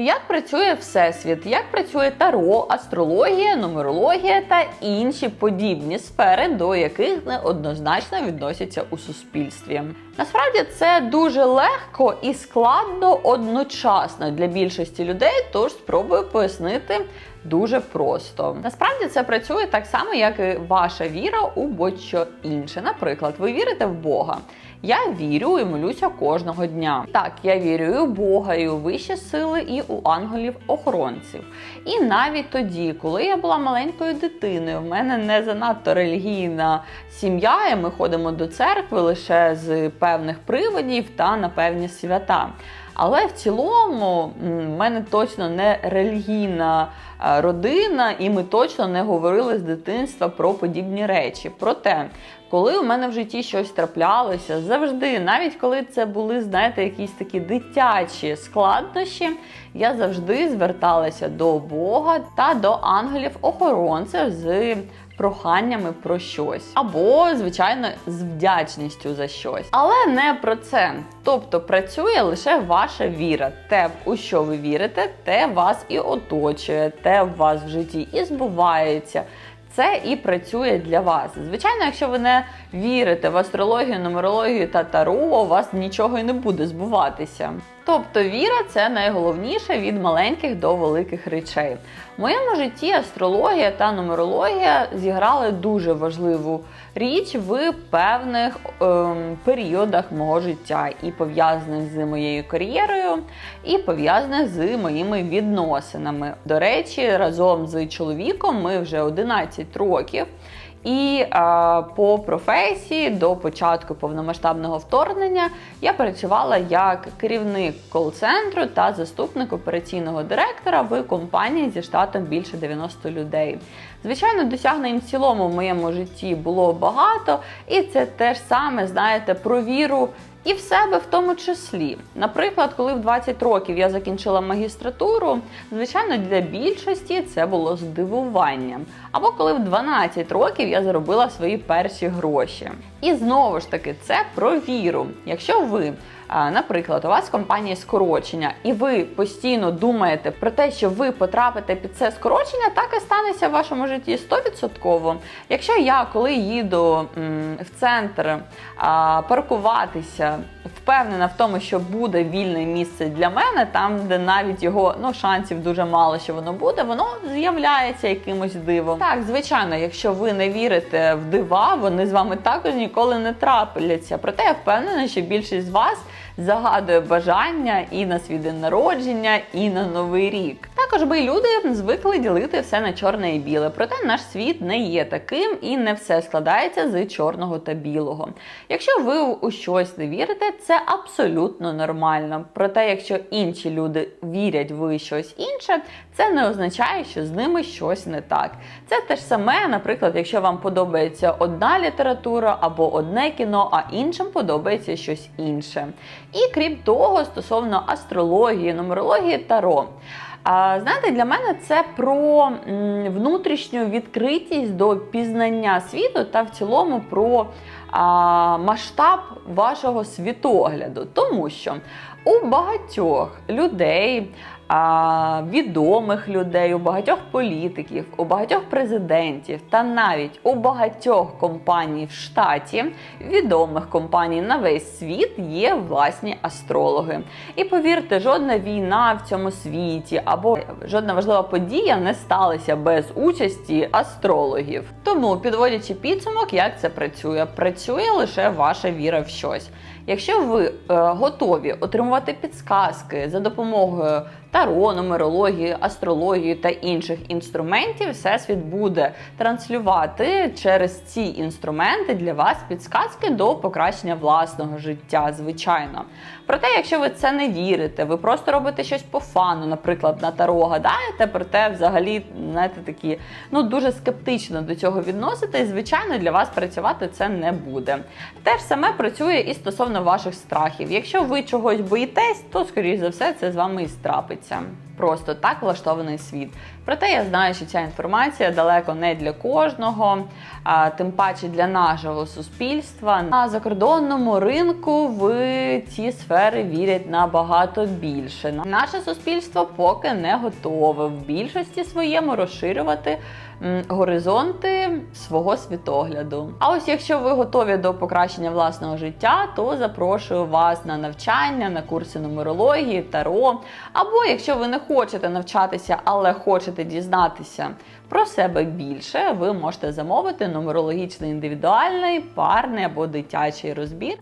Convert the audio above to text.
Як працює Всесвіт, як працює таро, астрологія, нумерологія та інші подібні сфери, до яких неоднозначно відносяться у суспільстві. Насправді це дуже легко і складно одночасно для більшості людей, тож спробую пояснити дуже просто. Насправді це працює так само, як і ваша віра у будь-що інше. Наприклад, ви вірите в Бога. Я вірю і молюся кожного дня. Так, я вірю і у Бога, і у вищі сили, і у ангелів-охоронців. І навіть тоді, коли я була маленькою дитиною, в мене не занадто релігійна сім'я, і ми ходимо до церкви лише з певних приводів та на певні свята. Але в цілому в мене точно не релігійна е, родина, і ми точно не говорили з дитинства про подібні речі. Проте, коли у мене в житті щось траплялося, завжди, навіть коли це були, знаєте, якісь такі дитячі складнощі, я завжди зверталася до Бога та до ангелів-охоронців з проханнями про щось, або, звичайно, з вдячністю за щось. Але не про це. Тобто працює лише ваша віра. Те, у що ви вірите, те вас і оточує, те в вас в житті і збувається. Це і працює для вас. Звичайно, якщо ви не вірите в астрологію, нумерологію та таро, у вас нічого і не буде збуватися. Тобто віра це найголовніше від маленьких до великих речей. В моєму житті астрологія та нумерологія зіграли дуже важливу річ в певних ем, періодах мого життя, і пов'язаних з моєю кар'єрою, і пов'язаних з моїми відносинами. До речі, разом з чоловіком ми вже 11 років. І а, по професії до початку повномасштабного вторгнення я працювала як керівник кол-центру та заступник операційного директора в компанії зі штатом більше 90 людей. Звичайно, досягнень в цілому в моєму житті було багато, і це теж саме, знаєте, про віру. І в себе в тому числі. Наприклад, коли в 20 років я закінчила магістратуру, звичайно, для більшості це було здивуванням. Або коли в 12 років я заробила свої перші гроші. І знову ж таки, це про віру. Якщо ви Наприклад, у вас в компанії скорочення, і ви постійно думаєте про те, що ви потрапите під це скорочення, так і станеться в вашому житті 100%. Якщо я коли їду в центр паркуватися паркуватися, впевнена в тому, що буде вільне місце для мене, там, де навіть його ну, шансів дуже мало, що воно буде, воно з'являється якимось дивом. Так, звичайно, якщо ви не вірите в дива, вони з вами також ніколи не трапляться. Проте я впевнена, що більшість з вас загадує бажання і на свій день народження, і на новий рік. Також би люди звикли ділити все на чорне і біле. Проте наш світ не є таким і не все складається з чорного та білого. Якщо ви у щось не вірите, це абсолютно нормально. Проте, якщо інші люди вірять в щось інше, це не означає, що з ними щось не так. Це те ж саме, наприклад, якщо вам подобається одна література або одне кіно, а іншим подобається щось інше. І крім того, стосовно астрології, нумерології таро. Знаєте, для мене це про внутрішню відкритість до пізнання світу та в цілому про масштаб вашого світогляду. Тому що у багатьох людей, відомих людей, у багатьох політиків, у багатьох президентів та навіть у багатьох компаній в штаті, відомих компаній на весь світ є власні астрологи. І повірте, жодна війна в цьому світі або жодна важлива подія не сталася без участі астрологів. Тому, підводячи підсумок, як це працює, працює лише ваша віра в щось. Якщо ви е, готові отримувати підсказки за допомогою таро, нумерології, астрології та інших інструментів, всесвіт буде транслювати через ці інструменти для вас підсказки до покращення власного життя, звичайно. Проте, якщо ви це не вірите, ви просто робите щось по фану, наприклад, на таро гадаєте, проте взагалі знаєте, такі ну дуже скептично до цього відноситесь, звичайно, для вас працювати це не буде. Те ж саме працює і стосовно ваших страхів. Якщо ви чогось боїтесь, то скоріш за все це з вами і страпиться. Відбувається. Просто так влаштований світ. Проте я знаю, що ця інформація далеко не для кожного, а тим паче для нашого суспільства. На закордонному ринку в ці сфери вірять набагато більше. Наше суспільство поки не готове в більшості своєму розширювати горизонти свого світогляду. А ось якщо ви готові до покращення власного життя, то запрошую вас на навчання, на курси нумерології, таро. Або якщо ви не хочете навчатися, але хочете дізнатися про себе більше, ви можете замовити нумерологічний індивідуальний, парний або дитячий розбір.